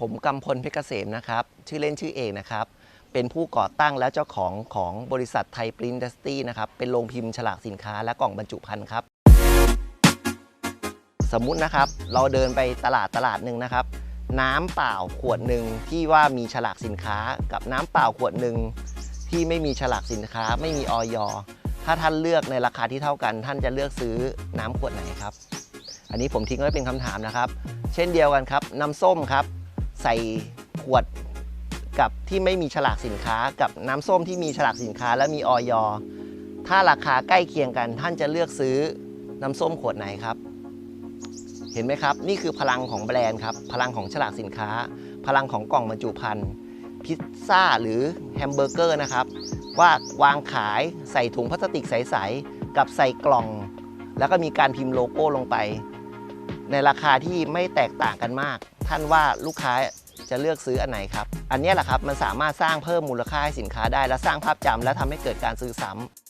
ผมกำพลเพชรเกษมนะครับ ชื่อเล่นชื่อเอกนะครับ เป็นผู้ก่อตั้งและเจ้าของของบริษัทไทยปรินดัสตี้นะครับ เป็นโรงพิมพ์ฉลากสินค้าและกล่องบรรจุภัณฑ์ครับ สมมุตินะครับ เราเดินไปตลาดตลาดหนึ่งนะครับ น้ำเปล่าขวดหนึ่งที่ว่ามีฉลากสินค้า กับน้ำเปล่าขวดหนึ่งที่ไม่มีฉลากสินค้า ไม่มีออยถ้าท่านเลือกในราคาที่เท่ากัน ท่านจะเลือกซื้อน้ำขวดไหนครับ อันนี้ผมทิ้งไว้เป็นคำถามนะครับ เช่นเดียวกันครับ น้ำส้มครับ ใส่ขวดกับที่ไม่มีฉลากสินค้า กับน้ำส้มที่มีฉลากสินค้าและมีออยถ้าราคาใกล้เคียงกัน ท่านจะเลือกซื้อน้ำส้มขวดไหนครับ เห็นไหมครับ นี่คือพลังของแบรนด์ครับ พลังของฉลากสินค้า พลังของกล่องบรรจุภัณฑ์พิซซ่าหรือแฮมเบอร์เกอร์นะครับ ว่าวางขายใส่ถุงพลาสติกใส ๆ กับใส่กล่อง แล้วก็มีการพิมพ์โลโก้ลงไป ในราคาที่ไม่แตกต่างกันมาก ท่านว่าลูกค้าจะเลือกซื้ออันไหนครับ อันนี้แหละครับมันสามารถสร้างเพิ่มมูลค่าให้สินค้าได้ และสร้างภาพจำและทำให้เกิดการซื้อซ้ำ